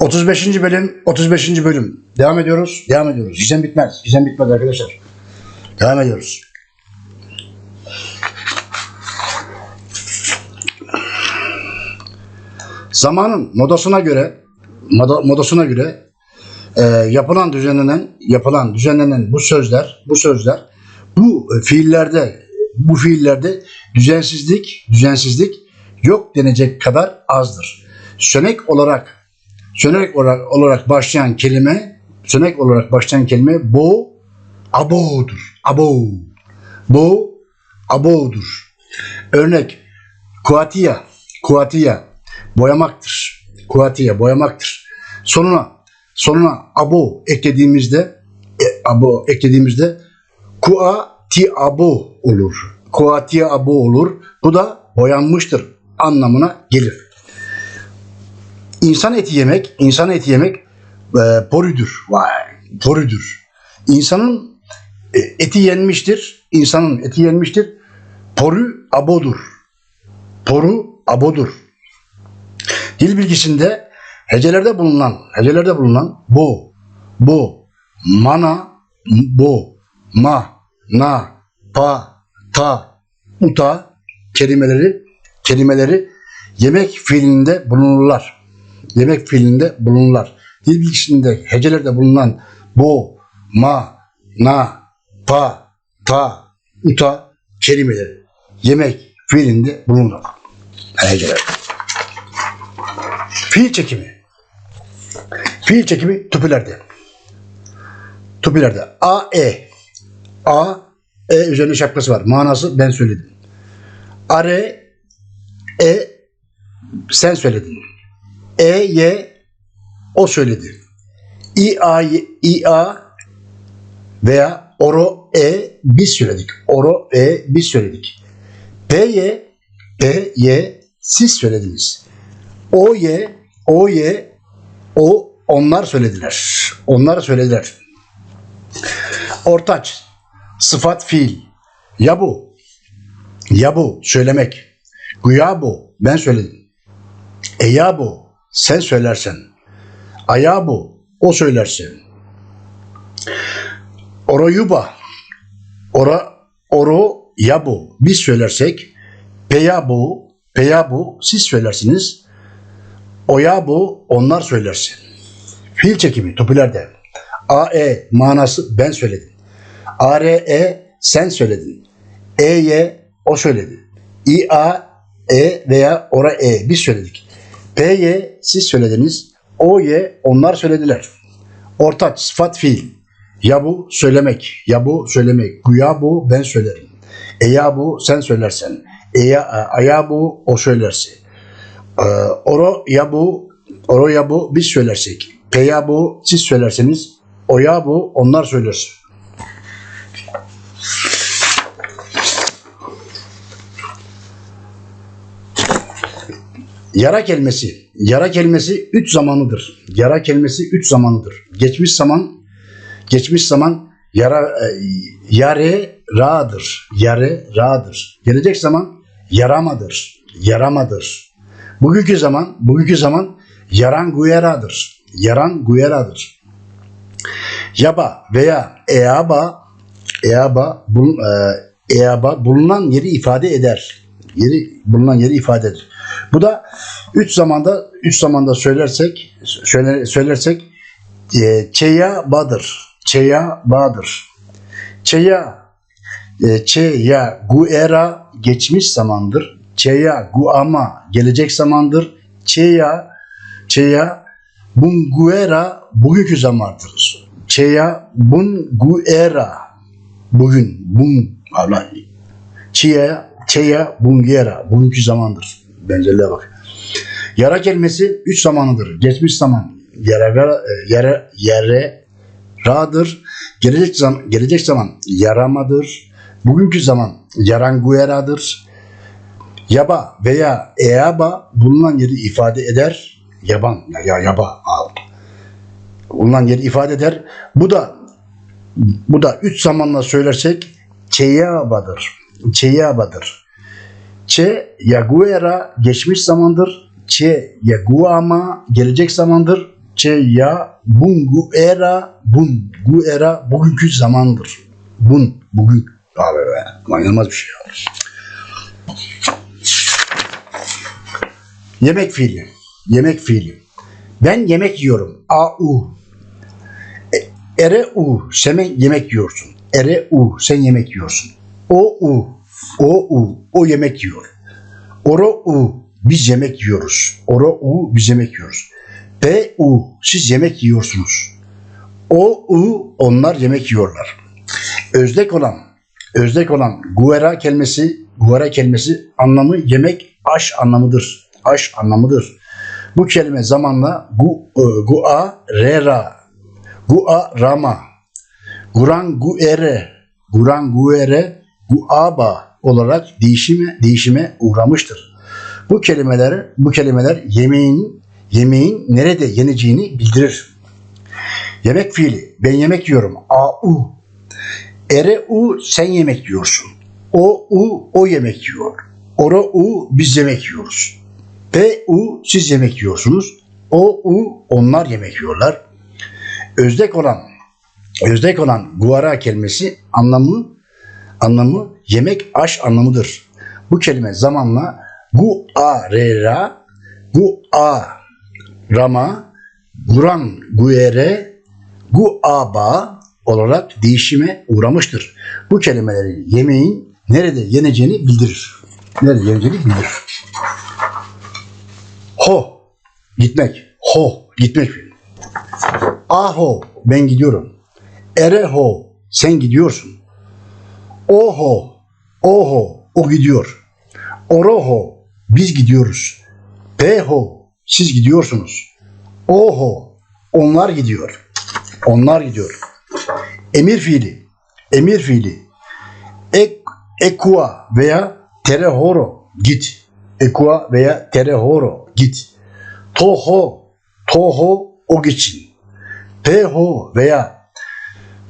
35. bölüm, 35. bölüm. Devam ediyoruz, devam ediyoruz. Gizem bitmez, gizem bitmez arkadaşlar. Devam ediyoruz. Zamanın modasına göre, moda, modasına göre e, yapılan düzenlenen, yapılan düzenlenen bu sözler, bu sözler, bu fiillerde, bu fiillerde düzensizlik, düzensizlik yok denecek kadar azdır. Sönek olarak sönek olarak, olarak başlayan kelime sönek olarak başlayan kelime bo abo'dur. Abo. Bo abo'dur. Örnek kuatiya kuatiya boyamaktır. Kuatiya boyamaktır. Sonuna sonuna abo eklediğimizde e, abo eklediğimizde kuati abo olur. Kuati abo olur. Bu da boyanmıştır anlamına gelir. İnsan eti yemek, insan eti yemek e, porüdür. Vay, porüdür. İnsanın e, eti yenmiştir. İnsanın eti yenmiştir. Porü abodur. Poru abodur. Dil bilgisinde hecelerde bulunan, hecelerde bulunan bo, bo, mana, bo, ma, na, pa, ta, uta kelimeleri kelimeleri yemek fiilinde bulunurlar. Yemek fiilinde bulunurlar. Dil bilgisinde hecelerde bulunan bo, ma, na, pa, ta, uta kelimeleri yemek fiilinde bulunurlar. Heceler. Fiil çekimi. Fiil çekimi tüpülerde. Tüpülerde. A, E. A, E üzerinde şapkası var. Manası ben söyledim. Are, E sen söyledin. E, Y o söyledi. İ, A, İ, A veya Oro, E biz söyledik. Oro, E biz söyledik. P, Y, P, Y siz söylediniz. O, Y, O, Y o onlar söylediler. Onlar söylediler. Ortaç, sıfat fiil. Ya bu, ya bu söylemek. Güya bu ben söyledim. E ya bu sen söylersen. Aya bu o söylerse. Oroyuba ora oro ya bu biz söylersek peya bu peya bu siz söylersiniz. Oya bu onlar söylerse. Fiil çekimi topülerde. A e manası ben söyledim. A R E sen söyledin. E Y o söyledi. İ A E veya ora E biz söyledik. P Y siz söylediniz. O Y onlar söylediler. Ortaç sıfat fiil. Ya bu söylemek, ya bu söylemek. Güya bu ben söylerim. E ya bu sen söylersen. E ya, aya bu o söylerse. Ee, oro ya bu, oro ya bu biz söylersek. P ya bu siz söylerseniz. O ya bu onlar söylerse. Yara kelimesi. Yara kelimesi üç zamanıdır. Yara kelimesi üç zamanıdır. Geçmiş zaman, geçmiş zaman yara e, yare ra'dır. Yare ra'dır. Gelecek zaman yaramadır. Yaramadır. Bugünkü zaman, bugünkü zaman yaran guyeradır. Yaran guyeradır. Yaba veya eaba eaba bul, e, eaba bulunan yeri ifade eder. Yeri bulunan yeri ifade eder. Bu da üç zamanda üç zamanda söylersek söyler, söylersek e, çeya badır. Çeya badır. Çeya e, çeya guera geçmiş zamandır. Çeya guama gelecek zamandır. Çeya çeya bunguera bugünkü zamandır. Çeya bunguera bugün bun Çiye, çeya, bungera. Bugünkü zamandır. Benzerliğe bak. Yara kelimesi üç zamanıdır. Geçmiş zaman. Yere, yere, yere, radır. Gelecek zaman, gelecek zaman yaramadır. Bugünkü zaman yarangueradır. Yaba veya eaba bulunan yeri ifade eder. Yaban ya, ya yaba al. Bulunan yeri ifade eder. Bu da bu da üç zamanla söylersek çeyabadır. Çeyabadır. Çe yaguera geçmiş zamandır. Çe yaguama gelecek zamandır. çeya bungu era bun gu era bugünkü zamandır. Bun bugün. Abi be. İnanılmaz bir şey ya. Yemek fiili. Yemek fiili. Ben yemek yiyorum. A u. E- Ere u. Sen yemek yiyorsun. Ere u. Sen yemek yiyorsun. O u. O u. O yemek yiyor. Oro u. Biz yemek yiyoruz. Oro u. Biz yemek yiyoruz. P u. Siz yemek yiyorsunuz. O u. Onlar yemek yiyorlar. Özdek olan özdek olan guera kelimesi guera kelimesi anlamı yemek aş anlamıdır. Aş anlamıdır. Bu kelime zamanla gu, e, gua rera gua rama guran guere guran guere guaba olarak değişime değişime uğramıştır. Bu kelimeler bu kelimeler yemeğin yemeğin nerede yeneceğini bildirir. Yemek fiili ben yemek yiyorum. A u Ere u sen yemek yiyorsun. O u o yemek yiyor. Oro u biz yemek yiyoruz. P u siz yemek yiyorsunuz. O u onlar yemek yiyorlar. Özdek olan özdek olan guara kelimesi anlamı anlamı yemek aş anlamıdır. Bu kelime zamanla gu a re ra gu a rama guran guere gu aba olarak değişime uğramıştır. Bu kelimeleri yemeğin nerede yeneceğini bildirir. Nerede yeneceğini bildirir. Ho gitmek. Ho gitmek. Aho ben gidiyorum. Ereho sen gidiyorsun. Oho oho o gidiyor. Oroho biz gidiyoruz. Peho siz gidiyorsunuz. Oho onlar gidiyor. Onlar gidiyor. Emir fiili. Emir fiili. Ek, ekua veya terehoro git. Ekua veya terehoro git. Toho toho o geçin. Peho veya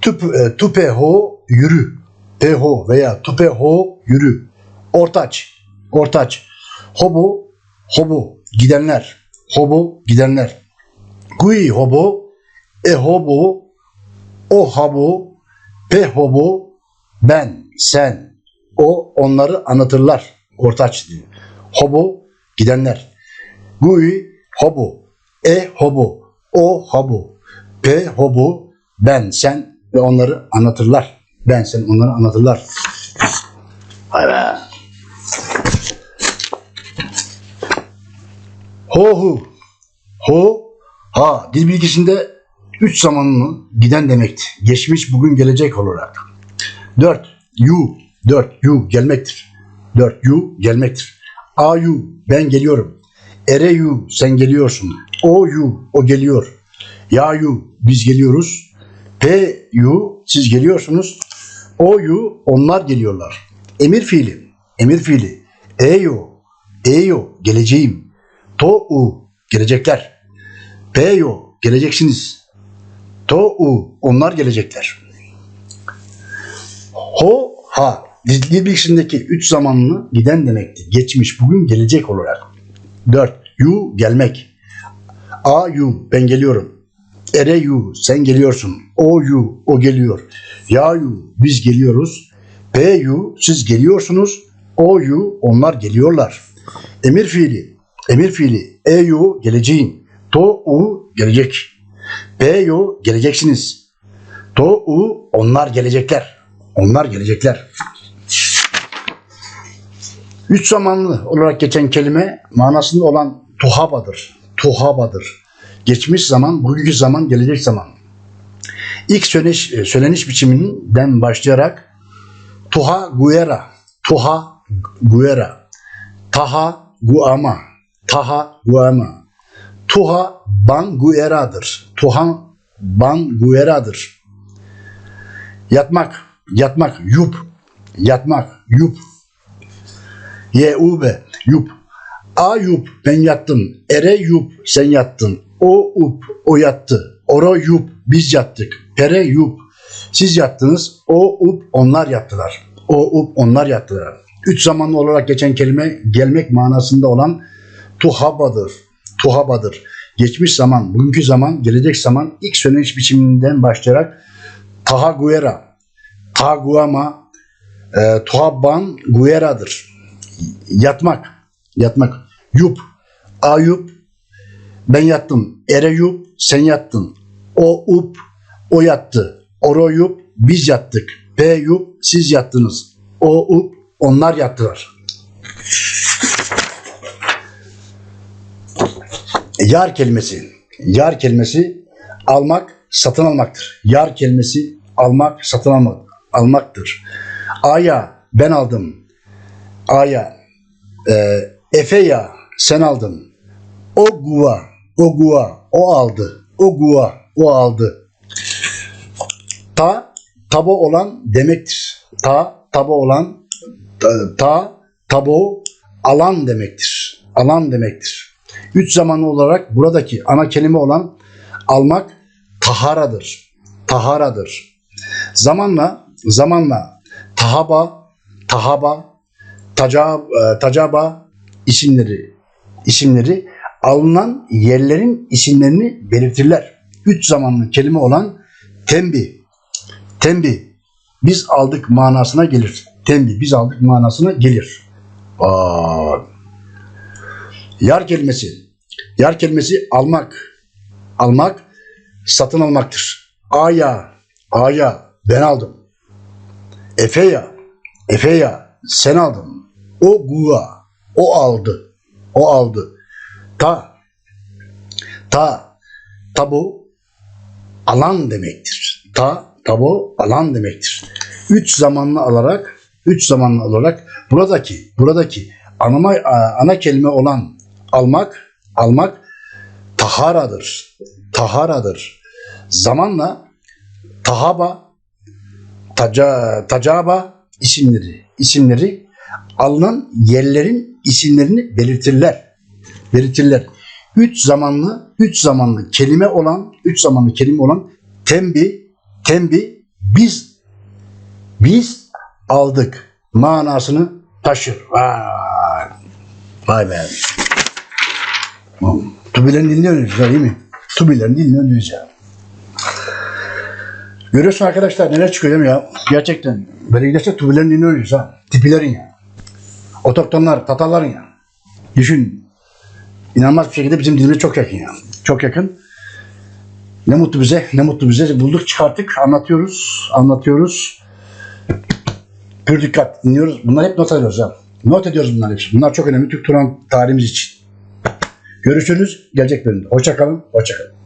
tup, e, tupeho yürü. Peho veya tupeho yürü. Ortaç. Ortaç. Hobo hobo gidenler. Hobo gidenler. Gui hobo e hobo o habo, pe hobo, ben, sen, o onları anlatırlar. Ortaç diyor. Hobo gidenler. Gui hobo, e hobo, o habo, pe hobo, ben, sen ve onları anlatırlar. Ben, sen onları anlatırlar. Hay be. Ho hu. Ho ha dil bilgisinde üç zamanlı giden demektir. Geçmiş, bugün, gelecek olarak. Dört, you, dört, you gelmektir. Dört, you gelmektir. A you, ben geliyorum. Ere you, sen geliyorsun. O you, o geliyor. Ya you, biz geliyoruz. P you, siz geliyorsunuz. O you, onlar geliyorlar. Emir fiili, emir fiili. E you, e you, geleceğim. To u, gelecekler. P you, geleceksiniz. To u onlar gelecekler. Ho ha dil bilgisindeki üç zamanlı giden demekti. Geçmiş, bugün, gelecek olarak. Dört. You gelmek. A you ben geliyorum. Ere you sen geliyorsun. O you o geliyor. Ya you biz geliyoruz. P you siz geliyorsunuz. O you onlar geliyorlar. Emir fiili. Emir fiili. E you geleceğin. To u gelecek. Peyo geleceksiniz. To u onlar gelecekler. Onlar gelecekler. Üç zamanlı olarak geçen kelime manasında olan tuhabadır. Tuhabadır. Geçmiş zaman, bugünkü zaman, gelecek zaman. İlk söyleniş, söyleniş biçiminden başlayarak tuha guera, tuha guera, taha guama, taha guama, tuha bangueradır. Tuhan bangueradır. Yatmak, yatmak, yup, yatmak, yup. Yeube, yup. A yup, ben yattım. Ere yup, sen yattın. O up, o yattı. Oro yup, biz yattık. Pere yup, siz yattınız. O up, onlar yattılar. O up, onlar yattılar. Üç zamanlı olarak geçen kelime gelmek manasında olan tuhabadır. Tuhabadır geçmiş zaman, bugünkü zaman, gelecek zaman ilk söyleniş biçiminden başlayarak Taha Guera, Taha Guama, e, Tuhabban Guera'dır. Yatmak, yatmak. Yup, Ayup, ben yattım. Ereyup, sen yattın. O up, o yattı. Oroyup, biz yattık. Peyup, siz yattınız. O up, onlar yattılar. Yar kelimesi. Yar kelimesi almak, satın almaktır. Yar kelimesi almak, satın almak, almaktır. Aya, ben aldım. Aya, e, Efeya, sen aldın. O guva, o guva, o aldı. O guva, o aldı. Ta, tabo olan demektir. Ta, tabo olan, ta, ta tabo alan demektir. Alan demektir. Üç zamanlı olarak buradaki ana kelime olan almak taharadır. Taharadır. Zamanla, zamanla tahaba, tahaba, taca, e, tacaba isimleri isimleri alınan yerlerin isimlerini belirtirler. Üç zamanlı kelime olan tembi, tembi biz aldık manasına gelir. Tembi biz aldık manasına gelir. Aa, yar kelimesi. Yar kelimesi almak. Almak satın almaktır. Aya, aya ben aldım. Efeya, Efeya sen aldın. O guva, o aldı. O aldı. Ta, ta, tabu alan demektir. Ta, tabu alan demektir. Üç zamanlı alarak, üç zamanlı olarak buradaki, buradaki anama, ana kelime olan almak, almak taharadır. Taharadır. Zamanla tahaba, taca, tacaba isimleri, isimleri alınan yerlerin isimlerini belirtirler. Belirtirler. Üç zamanlı, üç zamanlı kelime olan, üç zamanlı kelime olan tembi, tembi biz biz aldık manasını taşır. Vay, vay be. Tubilerin dilini öğreniyoruz değil mi? Tubilerin dilini ya. Görüyorsun arkadaşlar neler çıkıyor değil mi ya? Gerçekten. Böyle giderse tubilerin dilini ha. Tipilerin ya. Otoktonlar, Tatarların ya. Düşün. İnanılmaz bir şekilde bizim dilimize çok yakın ya. Çok yakın. Ne mutlu bize, ne mutlu bize. Bulduk, çıkarttık, anlatıyoruz, anlatıyoruz. Pür dikkat dinliyoruz. Bunlar hep not alıyoruz ya. Not ediyoruz bunlar hepsi. Bunlar çok önemli Türk Turan tarihimiz için. Görüşürüz gelecek bölümde. Hoşçakalın, hoşçakalın.